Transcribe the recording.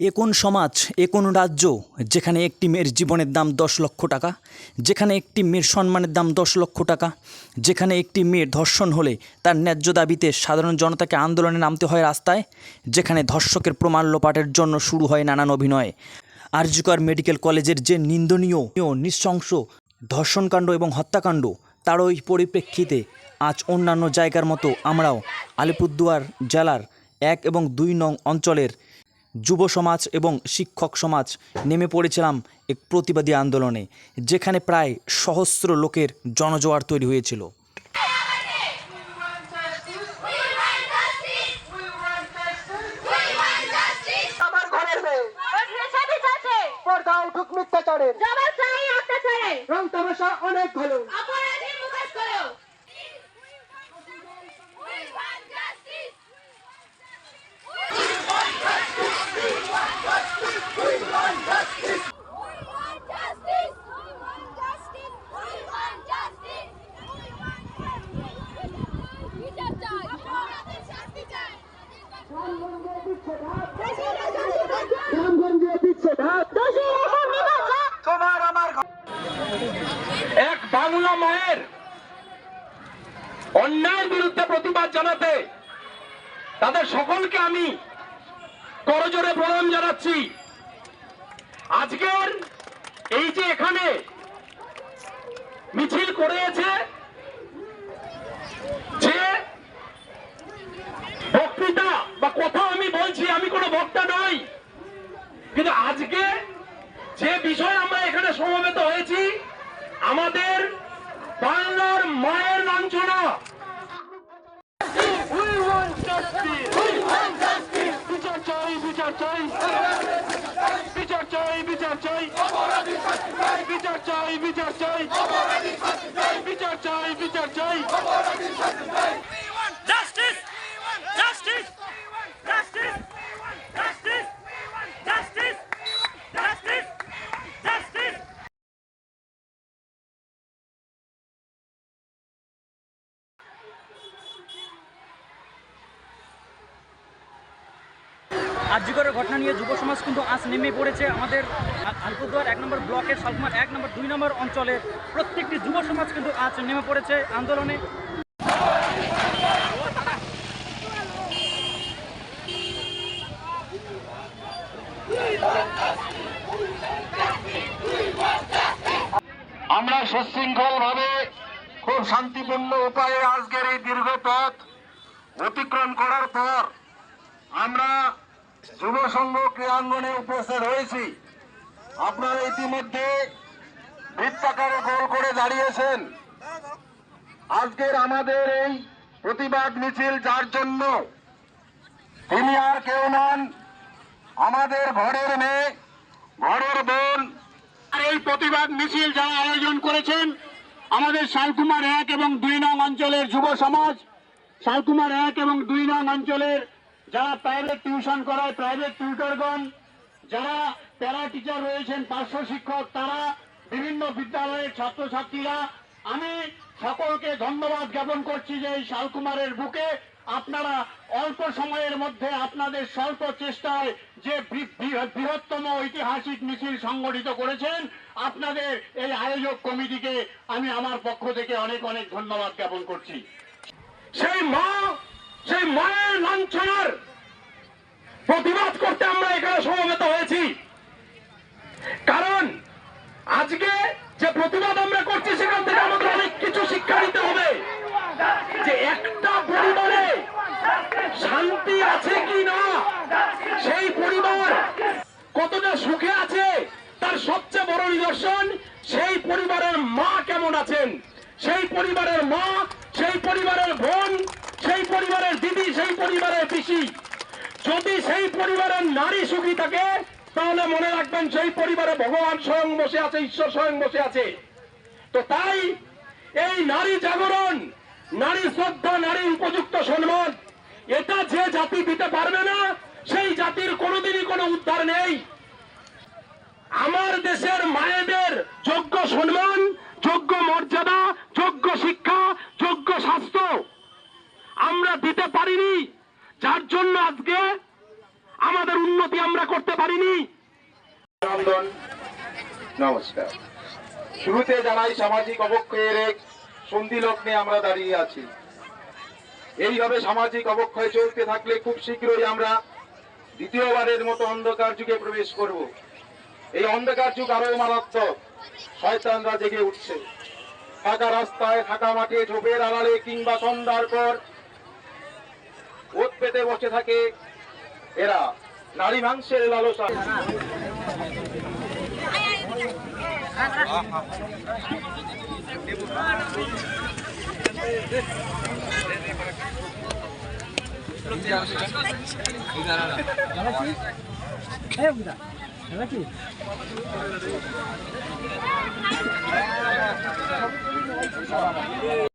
এ কোন সমাজ, এ কোন রাজ্য যেখানে একটি মেয়ের জীবনের দাম দশ লক্ষ টাকা, যেখানে একটি মেয়ের সম্মানের দাম দশ লক্ষ টাকা, যেখানে একটি মেয়ের ধর্ষণ হলে তার ন্যায্য দাবিতে সাধারণ জনতাকে আন্দোলনে নামতে হয় রাস্তায়, যেখানে ধর্ষকের প্রমাণ লোপাটের জন্য শুরু হয় নানান অভিনয়। আরজিকর মেডিকেল কলেজের যে নিন্দনীয় নৃশংস ধর্ষণকাণ্ড এবং হত্যাকাণ্ড, তার ওই পরিপ্রেক্ষিতে আজ অন্যান্য জায়গার মতো আমরাও আলিপুরদুয়ার জেলার এক এবং দুই নং অঞ্চলের যুব সমাজ এবং শিক্ষক সমাজ নেমে পড়েছিলাম এক প্রতিবাদী আন্দোলনে যেখানে প্রায় সহস্র লোকের জনজোয়ার তৈরি হয়েছিল। আমার ঘরের তোমার আমার এক বাংলা মায়ের অন্যায়ের বিরুদ্ধে প্রতিবাদ জানাতে তাদের সকলকে আমি করজোরে প্রণাম জানাচ্ছি। আজকের এই যে এখানে মিছিল করেছে যে বক্তৃতা বা কথা আমি বলছি আমি কোনো বক্তা নই কিন্তু আজকে যে বিষয় আমরা এখানে সমবেত হয়েছি আমাদের বাংলার মায়ের লাঞ্ছনা want বিচার চাই বিচার চাই বিচার চাই বিচার চাই বিচার চাই বিচার চাই বিচার চাই বিচার চাই আর্যিকরের ঘটনা নিয়ে যুব সমাজ কিন্তু আজ নেমে পড়েছে আমাদের আলিপুরদুয়ার এক নম্বর ব্লকের শালকুমার এক নম্বর দুই নম্বর অঞ্চলের প্রত্যেকটি যুব সমাজ কিন্তু আজ নেমে পড়েছে আন্দোলনে। আমরা সুশৃঙ্খল ভাবে খুব শান্তিপূর্ণ উপায়ে আজকের এই দীর্ঘ পথ অতিক্রম করার পর আমরা যুব সংঘ ক্রীড়াঙ্গনে উপস্থিত হয়েছি। আপনারা ইতিমধ্যে বৃত্তাকারে গোল করে দাঁড়িয়েছেন। আজকের আমাদের এই প্রতিবাদ মিছিল যার জন্য তিনি আর কেউ নন, আমাদের ঘরের মেয়ে, ঘরের বোন। এই প্রতিবাদ মিছিল যারা আয়োজন করেছেন, আমাদের শালকুমার এক এবং দুই নং অঞ্চলের যুব সমাজ, শালকুমার এক এবং দুই নং অঞ্চলের যারা প্রাইভেট টিউশন করায় প্রাইভেট টিউটরগণ যারা প্যারা টিচার রয়েছেন, পার্শ্ব শিক্ষক, তারা বিভিন্ন বিদ্যালয়ের ছাত্রছাত্রীরা, আমি সকলকে ধন্যবাদ জ্ঞাপন করছি যে এই শালকুমারের বুকে আপনারা অল্প সময়ের মধ্যে আপনাদের স্বল্প চেষ্টায় যে বৃহত্তম ঐতিহাসিক মিছিল সংগঠিত করেছেন, আপনাদের এই আয়োজক কমিটিকে আমি আমার পক্ষ থেকে অনেক অনেক ধন্যবাদ জ্ঞাপন করছি। সেই মা সেই মায়ের লাঞ্ছনার প্রতিবাদ করতে আমরা এখানে সমবেত হয়েছি। কারণ আজকে যে প্রতিবাদ আমরা করছি, সেখান থেকে আমাদের অনেক কিছু শিক্ষা নিতে হবে। যে একটা পরিবারে শান্তি আছে কি না, সেই পরিবার কতটা সুখে আছে, তার সবচেয়ে বড় নিদর্শন, সেই পরিবারের মা কেমন আছেন? সেই পরিবারের মা, সেই পরিবারের বোন সেই পরিবারের দিদি সেই পরিবারের যদি সেই পরিবারের নারী সুখী থাকে, তাহলে মনে রাখবেন সেই পরিবারে ভগবান স্বয়ং বসে আছে, ঈশ্বর স্বয়ং বসে আছে। তো তাই এই নারী জাগরণ, নারী শ্রদ্ধা, নারী উপযুক্ত সম্মান, এটা যে জাতি দিতে পারবে না, সেই জাতির কোনোদিনই কোনো উদ্ধার নেই। আমার দেশের মায়েদের যোগ্য সম্মান, যোগ্য মর্যাদা, যোগ্য শিক্ষা, যোগ্য স্বাস্থ্য আমরা দিতে পারিনি। যার জন্য আজকে আমাদের উন্নতি আমরা করতে পারিনি। নমস্কার। শুরুতে জানাই সামাজিক অবক্ষয়ের এক সন্ধি লগ্নে আমরা দাঁড়িয়ে আছি। এইভাবে সামাজিক অবক্ষয় চলতে থাকলে খুব শীঘ্রই আমরা দ্বিতীয়বারের মতো অন্ধকার যুগে প্রবেশ করব। এই অন্ধকার যুগ আরও মারাত্মক। শয়তানরা জেগে উঠছে। ফাঁকা রাস্তায়, ফাঁকা মাঠে ঝোপের আড়ালে কিংবা সন্ধ্যার পর ওত পেতে বসে থাকে এরা নারী মাংসের লালসা। নাকি